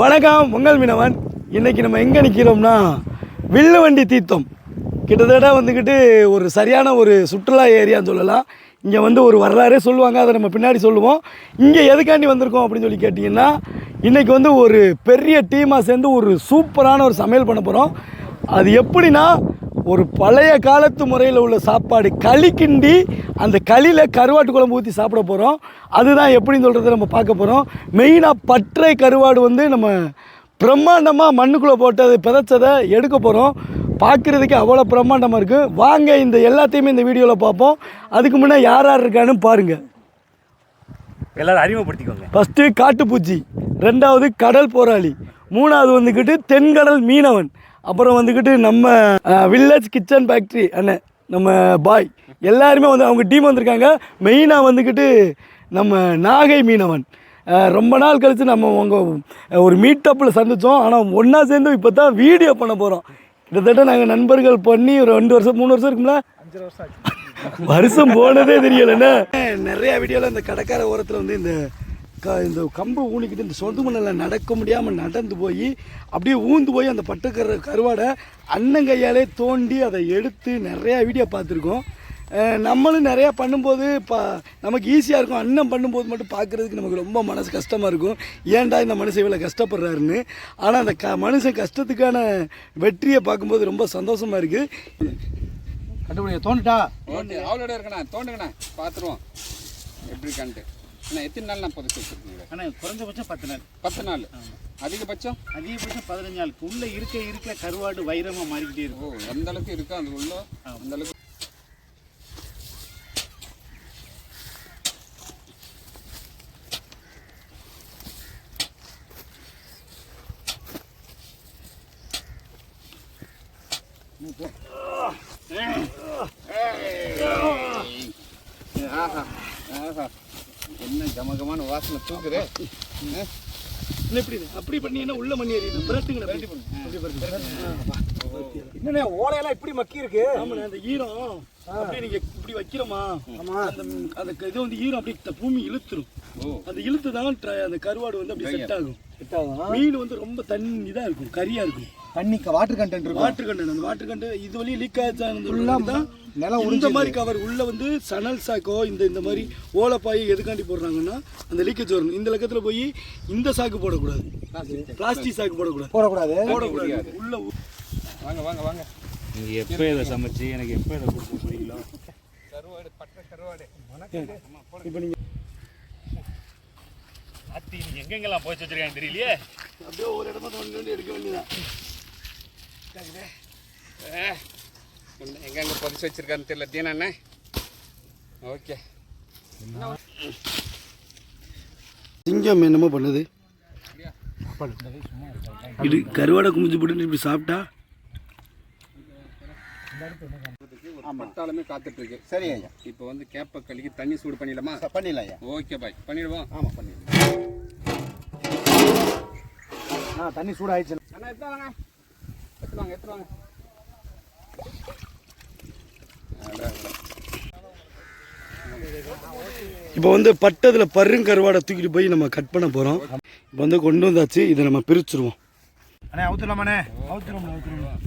வணக்கம் பொங்கல் மீனவன். இன்றைக்கி நம்ம எங்கே நிற்கிறோம்னா வில்லுவண்டி தீர்த்தம். கிட்டத்தட்ட வந்துக்கிட்டு ஒரு சரியான ஒரு சுற்றுலா ஏரியான்னு சொல்லலாம். இங்கே வந்து ஒரு வரலாறே சொல்லுவாங்க அதை நம்ம பின்னாடி சொல்லுவோம். இங்கே எதுக்காண்டி வந்திருக்கோம் அப்படின்னு சொல்லி கேட்டிங்கன்னா இன்றைக்கி வந்து ஒரு பெரிய டீமாக சேர்ந்து ஒரு சூப்பரான ஒரு சமையல் பண்ண போகிறோம் அது எப்படின்னா ஒரு பழைய காலத்து முறையில் உள்ள சாப்பாடு களி கிண்டி அந்த களியில் கருவாட்டு குழம்பு ஊற்றி சாப்பிட போகிறோம் அதுதான் எப்படின்னு சொல்கிறத நம்ம பார்க்க போகிறோம் மெயினாக பற்றை கருவாடு வந்து நம்ம பிரம்மாண்டமாக மண்ணுக்குள்ளே போட்டு அதை பிதைச்சதை எடுக்க போகிறோம் பார்க்குறதுக்கு அவ்வளோ பிரம்மாண்டமாக இருக்குது வாங்க இந்த எல்லாத்தையுமே இந்த வீடியோவில் பார்ப்போம். அதுக்கு முன்னே யார் யார் இருக்கான்னு பாருங்கள் எல்லாரும் அறிமுகப்படுத்திக்கோங்க. ஃபஸ்ட்டு காட்டுப்பூச்சி ரெண்டாவது கடல் போராளி மூணாவது வந்துக்கிட்டு தென்கடல் மீனவன். அப்புறம் வந்துக்கிட்டு நம்ம வில்லேஜ் கிச்சன் ஃபேக்ட்ரி அண்ணன் நம்ம பாய் எல்லாருமே வந்து அவங்க டீம் வந்திருக்காங்க. மெயினாக வந்துக்கிட்டு நம்ம நாகை மீனவன். ரொம்ப நாள் கழித்து நம்ம உங்கள் ஒரு மீட்டப்பில் சந்தித்தோம் ஆனால் ஒன்றா சேர்ந்து இப்போ தான் வீடியோ பண்ண போகிறோம் கிட்டத்தட்ட நாங்கள் நண்பர்கள் பண்ணி ஒரு ரெண்டு வருஷம் மூணு வருஷம் இருக்குங்களா வருஷம் போனதே தெரியலண்ணே. நிறைய வீடியோவில் இந்த கடற்கரை ஓரத்தில் வந்து இந்த க இந்த கம்பு ஊனிக்கிட்டு இந்த சொந்த மண்ணில் நடக்க முடியாமல் நடந்து போய் அப்படியே ஊந்து போய் அந்த பட்டுக்கரு கருவாடை அண்ணன் கையாலே தோண்டி அதை எடுத்து நிறையா வீடியோ பார்த்துருக்கோம். நம்மளும் நிறையா பண்ணும்போது பா நமக்கு ஈஸியாக இருக்கும். அண்ணன் பண்ணும்போது மட்டும் பார்க்குறதுக்கு நமக்கு ரொம்ப மனசு கஷ்டமாக இருக்கும். ஏன்டா இந்த மனுஷன் இவ்வளோ கஷ்டப்படுறாருன்னு. ஆனால் அந்த க மனுஷன் கஷ்டத்துக்கான வெற்றியை பார்க்கும்போது ரொம்ப சந்தோஷமாக இருக்குது கண்டுபிடிக்க தோண்டுட்டா? தோண்டி அவளோட இருக்கண்ணா தோண்டுங்கண்ணா. பார்த்துருவோம். எப்படி கண்டு அண்ணா எத்தனை நாள் நான் புதைச்சி வச்சுருக்கீங்க? ஆனால் குறைஞ்சபட்சம் பத்து நாள். பத்து நாள். அதிகபட்சம்? அதிகபட்சம் பதினஞ்சு நாளுக்கு உள்ள இருக்க இருக்க கருவாடு வைரமா மாறிக்கிட்டே இருக்கும் எந்த அளவுக்கு இருக்கா? அது உள்ள? அந்த அளவுக்கு. ஆஹா. ஆஹா. என்ன கமகமான வாசனை தூக்குது. என்ன இப்படி இது? அப்படி பண்ணீங்கன்னா உள்ள மண்ணி எறியுது பிரட்டுங்க அப்படி என்னண்ணே ஓலையெல்லாம் இப்படி மக்கி இருக்கு? ஆமாண்ணே அந்த ஈரம். அப்படியே நீங்க இப்படி வைக்கிறோமா? அந்த அந்த இது வந்து ஈரம் அப்படியே த- பூமி இழுத்துரும். அந்த இழுத்து தான் ட்ர- அந்த கருவாடு வந்து அப்படியே செட் ஆகும். மீன் வந்து ரொம்ப தண்ணி இதா இருக்கும் கரியா இருக்கும். தண்ணி வாட்டர் கண்டென்ட் இருக்கும். வாட்டர் கண்டு அந்த வாட்டர் கண்டு இது வழியும் லீக் ஆச்சா நிலம் இந்த மாதிரி கவர் உள்ள வந்து சணல் சாக்கோ இந்த இந்த மாதிரி ஓலைப்பாய் எதுக்காண்டி போடுறாங்கன்னா அந்த லீக்கேஜ் வரும் இந்த லக்கத்துல போய் இந்த சாக்கு போடக்கூடாது. பிளாஸ்டிக் சாக்கு போடக்கூடாது. போடக்கூடாது. போடக்கூடாது. உள்ள வாங்க வாங்க வாங்க. நீங்கள் எப்போ இதை சமைச்சு எனக்கு எப்போ இதை கொடுக்க போறீங்களோ கருவாடு பட்டை கருவாடு இப்ப நீங்க அத்தி நீ எங்கெங்கெல்லாம் போய் வச்சிருக்காங்க தெரியலையே. அப்படியே ஒரு இடமா தோண்டி தோண்டி எடுக்க வேண்டியதான் எங்க எங்க புதைச்சி வச்சிருக்கான்னு தெரியல. தீனா ஓகே. சிங்கம் என்னமோ பண்ணுது. இது கருவாடை குமிச்சு போட்டு இப்படி சாப்பிட்டா? பட்டாளமே காத்துட்டு இருக்கு சரி ஐயா. இப்போ வந்து கேப்ப கழுகி தண்ணி சூடு பண்ணிடலாமா? பண்ணிடலாம் ஐயா. ஓகே பாய். பண்ணிடுவோம். ஆமா பண்ணிடலாம். ஆ தண்ணி சூடாயிடுச்சு. அண்ணா எடுத்து வாங்க எடுத்து வாங்க எடுத்து. இப்போ வந்து பட்டத்தில் பருங்கருவாடை தூக்கிட்டு போய் நம்ம கட் பண்ண போகிறோம் இப்போ வந்து கொண்டு வந்தாச்சு இதை நம்ம பிரிச்சுருவோம். அண்ணே அவுத்துலாமாண்ணே அவுத்துறோம் அவுத்துறோம்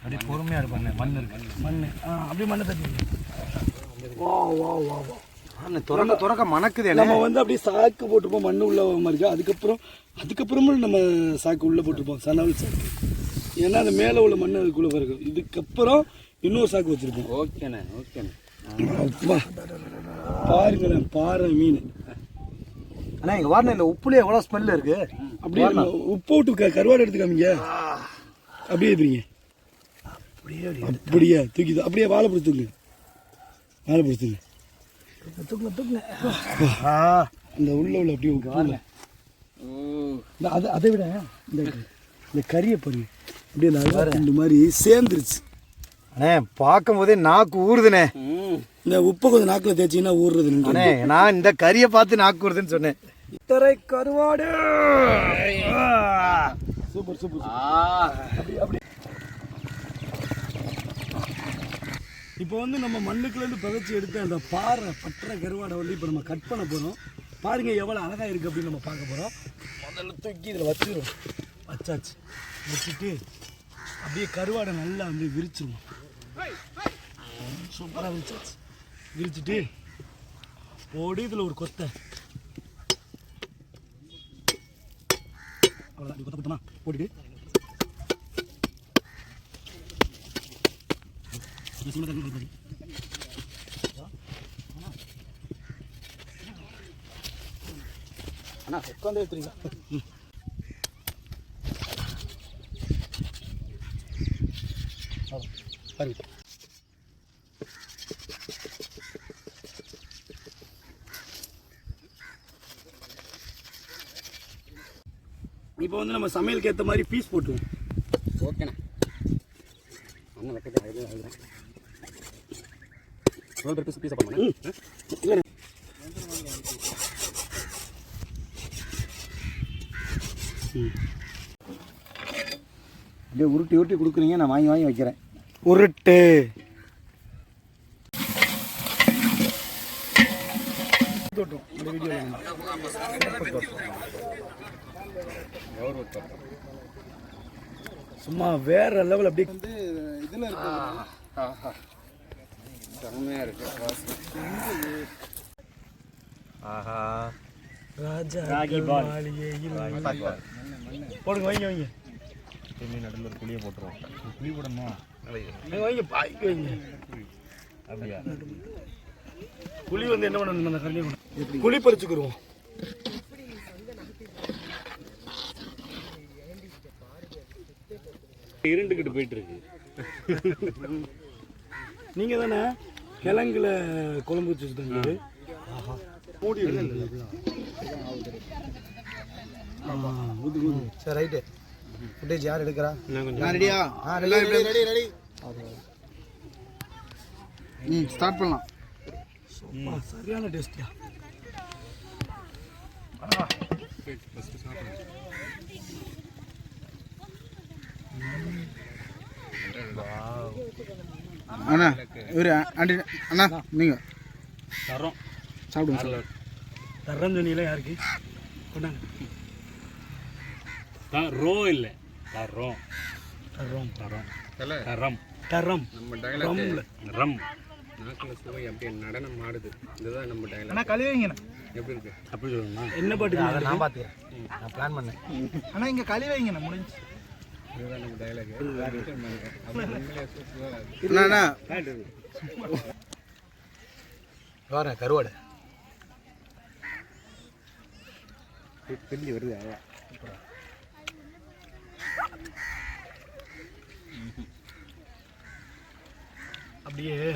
அப்படியே பொறுமையா இருப்பாங்க மண் இருக்கு. மண் ஆ அப்படியே மண்ணை தட்டி வா வா வா வா. துறக்க துறக்க மணக்குது நம்ம வந்து அப்படியே சாக்கு போட்டுப்போம் மண் உள்ள மாதிரி அதுக்கப்புறம் அதுக்கப்புறமும் நம்ம சாக்கு உள்ள போட்டிருப்போம் சனவல் சாக்கு. ஏன்னா அந்த மேலே உள்ள மண் அதுக்குள்ள பிறகு இதுக்கப்புறம் இன்னொரு சாக்கு வச்சிருப்போம். ஓகேண்ணே ஓகேண்ணே. பாருங்களேன் பாறை மீன். அண்ணா இங்க வாரணம் இந்த உப்புல எவ்வளவு ஸ்மெல் இருக்கு? அப்படியே உப்பு விட்டு கருவாடு எடுத்து காமிங்க அப்படியே எடுத்துறீங்க அப்படியே தூக்கி அப்படியே வாழை பிடிச்சுங்க வாழை பிடிச்சுங்க இந்த உள்ள உள்ள அப்படியே இந்த அதை அதை விட இந்த இந்த கறியை பாருங்க. அப்படியே இந்த மாதிரி சேர்ந்துருச்சு. அண்ணே பார்க்கும்போதே நாக்கு ஊறுதுண்ணே. இந்த உப்பு கொஞ்சம் நாக்கில் தேய்ச்சிங்கன்னா ஊறுதுன்னு அண்ணே நான் இந்த கறியை பார்த்து நாக்கு ஊறுதுன்னு சொன்னேன். இத்தரை கருவாடு. சூப்பர் சூப்பர் அப்படி இப்போ வந்து நம்ம மண்ணுக்குலேருந்து புதைச்சி எடுத்த அந்த பாறை பற்ற கருவாடை வந்து இப்போ நம்ம கட் பண்ண போகிறோம் பாருங்க எவ்வளோ அழகாக இருக்குது அப்படின்னு நம்ம பார்க்க போகிறோம் முதல்ல தூக்கி இதில் வச்சிடும் வச்சாச்சு வச்சுட்டு அப்படியே கருவாடை நல்லா வந்து விரிச்சிருவோம். சூப்பராக விரிச்சாச்சு. விரிச்சிட்டு போடு இதில் ஒரு கொத்தை. அவ்வளோதான் கொத்த கொத்தமா போட்டுட்டு. தண்ணி அண்ணா உட்காந்து எடுத்துறீங்களா பாருங்க இப்போ வந்து நம்ம சமையலுக்கு ஏற்ற மாதிரி பீஸ் போட்டுருவோம். ஓகேண்ணா. அண்ணன் வைக்கிறது அதில் அதுதான் பேர் பீஸ் பீஸை இல்லைண்ணே அப்படியே உருட்டி உருட்டி கொடுக்குறீங்க நான் வாங்கி வாங்கி வைக்கிறேன். உருட்டு. தோட்டம் இந்த வீடியோவில் சும்மா வேற லெவல் அப்படியே வந்து இதில் இருக்கு. ஆஹா செம்மையாக இருக்குது வாசனை ராஜா ராகி பால். போடுங்க வைங்க வைங்க. நடுவில் ஒரு புளியை போட்டுருவோம். புளி போடணுமா? வைங்க, பாய்க்கு வைங்க அப்படியா குழி வந்து என்ன பண்ணணும் அந்த கல்லையை குழி பறிச்சுக்கிடுவோம் இருண்டுக்கிட்டு போயிட்டு இருக்கு நீங்க தானே கிழங்குல குழம்பு வச்சு வச்சுருந்தது மூடி விடுங்க. ஆ, ஊத்து, ஊத்து. சரி ரைட்டு. ஃபுட்டேஜ் யார் எடுக்கிறா? நான் ரெடியா ஆ ரெடி ரெடி ரெடி ம் ஸ்டார்ட் பண்ணலாம். சரியான டேஸ்டியா அண்ணா இவரு ஆண்டி அண்ணா நீங்கள் தரோம் சாப்பிடுங்க சார் தரம் சொன்னீங்களா யாருக்கு? கொண்டாங்க. ரோ இல்லை. தரோம் தரம் தரோம் தலை. தரம் தரம் நம்ம ரம் நாக்கில் சுவை அப்படியே நடனம் ஆடுது. இதுதான் நம்ம டைலாக் அண்ணா கழுவிங்கண்ணா எப்படி இருக்கு? அப்படி சொல்லணுமா? என்ன பாட்டு அதை நான் பார்த்துக்கிறேன் நான் பிளான் பண்ணேன். அண்ணா இங்கே கழுவி வைங்கண்ணா முடிஞ்சு. இதுதான் நம்ம டைலாக் அண்ணா வரேன் கருவாடு. தெரிஞ்சு வருது அப்படியே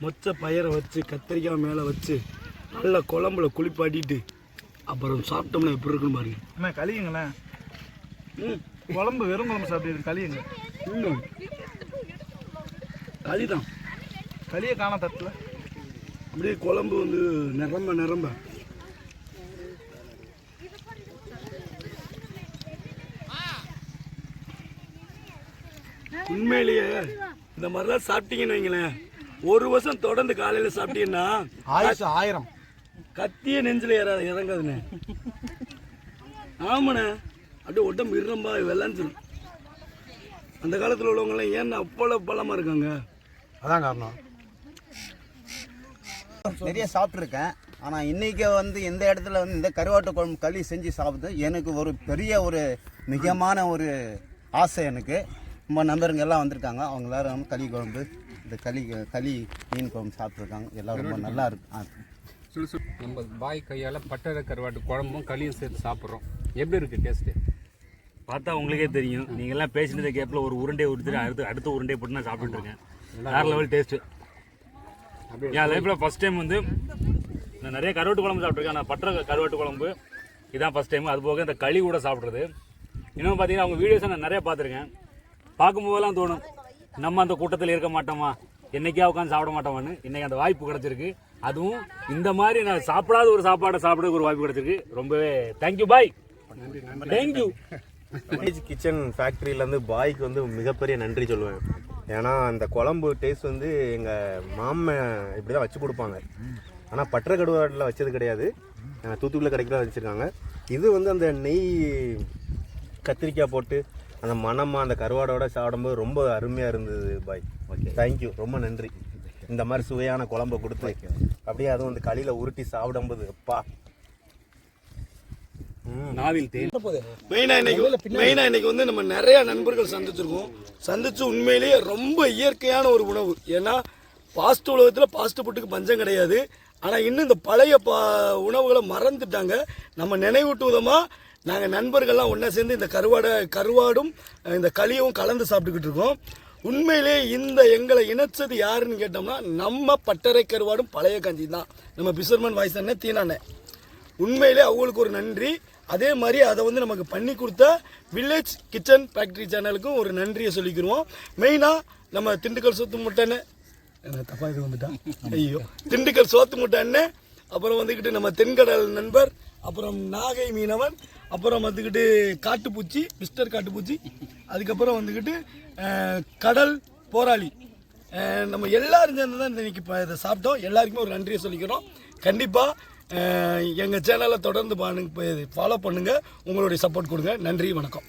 மொச்ச பயிரை வச்சு கத்திரிக்காய் மேலே வச்சு நல்ல குழம்புல குளிப்பாட்டிட்டு அப்புறம் சாப்பிட்டோம்னா எப்படி இருக்குன்னு பாருங்க. அண்ணா கழியுங்களேன் ம். குழம்பு வெறும் குழம்பு சாப்பிட்டு கழியுங்க ம். களிதான் களியை காண தட்டில். அப்படியே குழம்பு வந்து நிரம்ப நிரம்ப. உண்மையிலேயே இந்த மாதிரிலாம் சாப்பிட்டீங்கன்னு வைங்களேன். ஒரு வருஷம் தொடர்ந்து காலையில் சாப்பிட்டீங்கன்னா ஆயுசு ஆயிரம். கத்திய நெஞ்சில் ஏறாது இறங்காதுண்ணே. ஆமாண்ணே. அப்படியே உடம்பு இரும்பா வெள்ளாஞ்சிரும் அந்த காலத்தில் உள்ளவங்கலாம் ஏன்னா அவ்வளோ பலமாக இருக்காங்க? அதான் காரணம். நிறைய சாப்பிட்ருக்கேன் ஆனால் இன்னைக்கு வந்து இந்த இடத்துல வந்து இந்த கருவாட்டு குழம்பு களி செஞ்சு சாப்பிட்டு எனக்கு ஒரு பெரிய ஒரு மிகமான ஒரு ஆசை எனக்கு. நம்ம நண்பருங்க எல்லாம் வந்திருக்காங்க. அவங்க எல்லாரும் களி குழம்பு இந்த களி களி மீன் குழம்பு சாப்பிட்ருக்காங்க எல்லாம் ரொம்ப நல்லா இருக்கு. நம்ம பாய் கையால் பட்டரை கருவாட்டு குழம்பும் களியும் சேர்த்து சாப்பிட்றோம். எப்படி இருக்கு டேஸ்ட்டு பார்த்தா உங்களுக்கே தெரியும். நீங்கெல்லாம் பேசினது கேப்பில் ஒரு உருண்டை உடுத்துட்டு அடுத்து அடுத்த உருண்டை போட்டு நான் சாப்பிட்டுட்டு இருக்கேன். வேற லெவல் டேஸ்ட்டு என் லைஃப்பில் ஃபஸ்ட் டைம் வந்து நான் நிறைய கருவாட்டு குழம்பு சாப்பிட்ருக்கேன் நான் பற்ற கருவாட்டு குழம்பு இதான் ஃபஸ்ட் டைம் அது போக இந்த களி கூட சாப்பிட்றது. இன்னும் பார்த்தீங்கன்னா அவங்க வீடியோஸை நான் நிறைய பார்த்துருக்கேன். பார்க்கும்போதெல்லாம் தோணும் நம்ம அந்த கூட்டத்தில் இருக்க மாட்டோமா? என்னைக்கா உட்காந்து சாப்பிட மாட்டோமான்னு. இன்னைக்கு அந்த வாய்ப்பு கிடைச்சிருக்கு. அதுவும் இந்த மாதிரி நான் சாப்பிடாத ஒரு சாப்பாடை சாப்பிட்றதுக்கு ஒரு வாய்ப்பு கிடைச்சிருக்கு. ரொம்பவே தேங்க்யூ பாய் தேங்க்யூ வில்லேஜ் கிச்சன் ஃபேக்ட்ரியிலேருந்து பாய்க்கு வந்து மிகப்பெரிய நன்றி சொல்லுவேன். ஏன்னா அந்த குழம்பு டேஸ்ட் வந்து எங்கள் மாமன் இப்படி தான் வச்சு கொடுப்பாங்க. ஆனால் பற்ற கடுவாட்டில் வச்சது கிடையாது. அஹ் தூத்துக்குடியில் கிடைக்கிறதா வச்சுருக்காங்க. இது வந்து அந்த நெய் கத்திரிக்காய் போட்டு அந்த மணமாக அந்த கருவாடோட சாப்பிடும்போது ரொம்ப அருமையாக இருந்தது பாய். ஓகே தேங்க்யூ ரொம்ப நன்றி. இந்த மாதிரி சுவையான குழம்பை கொடுத்து அப்படியே அதுவும் அந்த களியில் உருட்டி சாப்பிடும்போது அப்பா. நாவில் தேன். மெயினாக இன்னைக்கு மெயினாக இன்னைக்கு வந்து நம்ம நிறைய நண்பர்கள் சந்திச்சிருக்கோம். சந்திச்சு உண்மையிலேயே ரொம்ப இயற்கையான ஒரு உணவு. ஏன்னா பாஸ்ட் உலகத்தில் பாஸ்ட் ஃபுட்டுக்கு பஞ்சம் கிடையாது. ஆனால் இன்னும் இந்த பழைய பா உணவுகளை மறந்துட்டாங்க. நம்ம நினைவூட்டு விதமாக நாங்கள் நண்பர்கள்லாம் ஒன்றா சேர்ந்து இந்த கருவாடை கருவாடும் இந்த களியும் கலந்து சாப்பிட்டுக்கிட்டு இருக்கோம். உண்மையிலே இந்த எங்களை இணைச்சது யாருன்னு கேட்டோம்னா நம்ம பட்டறை கருவாடும் பழைய கஞ்சி தான். நம்ம பிசர்மன் வாய்ஸ் அண்ணன் தீனாண்ணே உண்மையிலே அவங்களுக்கு ஒரு நன்றி. அதே மாதிரி அதை வந்து நமக்கு பண்ணி கொடுத்த வில்லேஜ் கிச்சன் ஃபேக்ட்ரி சேனலுக்கும் ஒரு நன்றியை சொல்லிக்கிடுவோம் மெயினாக நம்ம திண்டுக்கல் சோத்து முட்டைன்னு என்ன தப்பா இது வந்துட்டான் ஐயோ. திண்டுக்கல் சோத்து முட்டைன்னு அப்புறம் வந்துக்கிட்டு நம்ம தென்கடல் நண்பர் அப்புறம் நாகை மீனவன் அப்புறம் வந்துக்கிட்டு காட்டுப்பூச்சி மிஸ்டர் காட்டுப்பூச்சி அதுக்கப்புறம் வந்துக்கிட்டு கடல் போராளி. நம்ம எல்லாரும் சேர்ந்து தான் இன்றைக்கி இப்போ இதை சாப்பிட்டோம். எல்லாருக்குமே ஒரு நன்றியை சொல்லிக்கிறோம். கண்டிப்பாக எங்கள் சேனலை தொடர்ந்து பாருங்க ஃபாலோ பண்ணுங்கள் உங்களுடைய சப்போர்ட் கொடுங்க. நன்றி வணக்கம்.